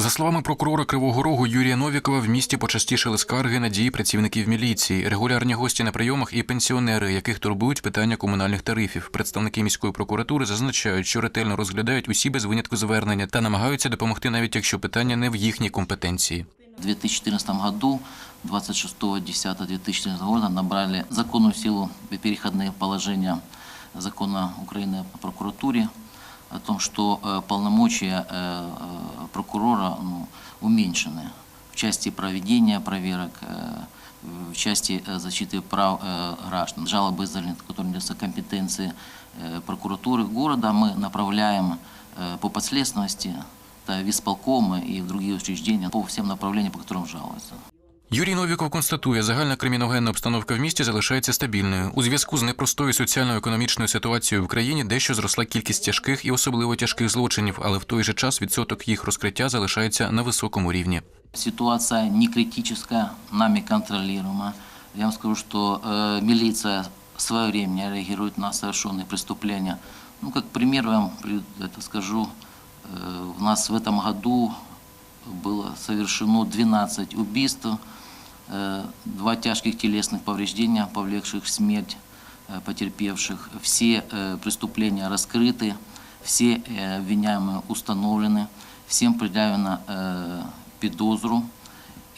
За словами прокурора Кривого Рогу Юрія Новікова, в місті почастішили скарги на дії працівників міліції, регулярні гості на прийомах і пенсіонери, яких турбують питання комунальних тарифів. Представники міської прокуратури зазначають, що ретельно розглядають усі без винятку звернення та намагаються допомогти, навіть якщо питання не в їхній компетенції. В 2014 году, 26.10.2014 года, набрали законную силу переходные положения закона Украины о прокуратуре о том, что э, полномочия э, э, прокурора ну, уменьшены в части проведения проверок, э, в части э, защиты прав э, граждан. Жалобы, которые несутся компетенции э, прокуратуры города, мы направляем э, по подследственности это в исполкомы и в другие учреждения по всем направлениям, по которым жалуются. Юрій Новіков констатує, загальна криміногенна обстановка в місті залишається стабільною. У зв'язку з непростою соціально-економічною ситуацією в країні дещо зросла кількість тяжких і особливо тяжких злочинів, але в той же час відсоток їх розкриття залишається на високому рівні. Ситуация не критическая, нами контролируема. Я вам скажу, что э, милиция своевременно реагирует на совершенные преступления. Ну, как пример вам при- это скажу, э, у нас в этом году было совершено 12 убийств, э, Два тяжких телесных повреждения, повлекших смерть э, потерпевших. Все э, преступления раскрыты, все э, обвиняемые установлены, всем предъявлено э, підозру.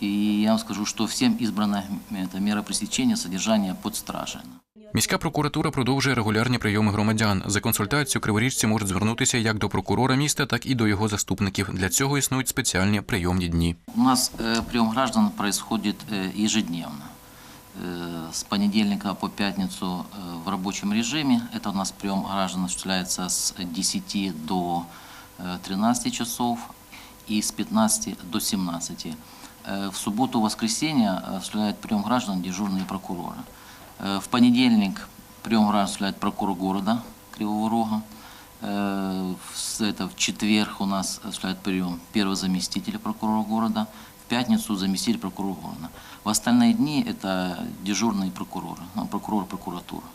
И я вам скажу, что всем избрана мера пресечения содержания под стражей. Міська прокуратура продовжує регулярні прийоми громадян. За консультацією криворіжці можуть звернутися як до прокурора міста, так і до його заступників. Для цього існують спеціальні прийомні дні. У нас э, прием граждан происходит э, ежедневно. Э, С понедельника по пятницу э, в рабочем режиме. Это у нас прием граждан осуществляется с 10 до э, 13 часов и с 15 до 17. Э, В субботу-воскресенье осуществляет прием граждан дежурные прокуроры. Э, В понедельник прием граждан осуществляет прокурор города Кривого Рога. Э, в с- Это в четверг у нас осуществляет прием первый заместитель прокурора города, в пятницу заместитель прокурора города. В остальные дни это дежурные прокуроры, ну, прокурор прокуратуры.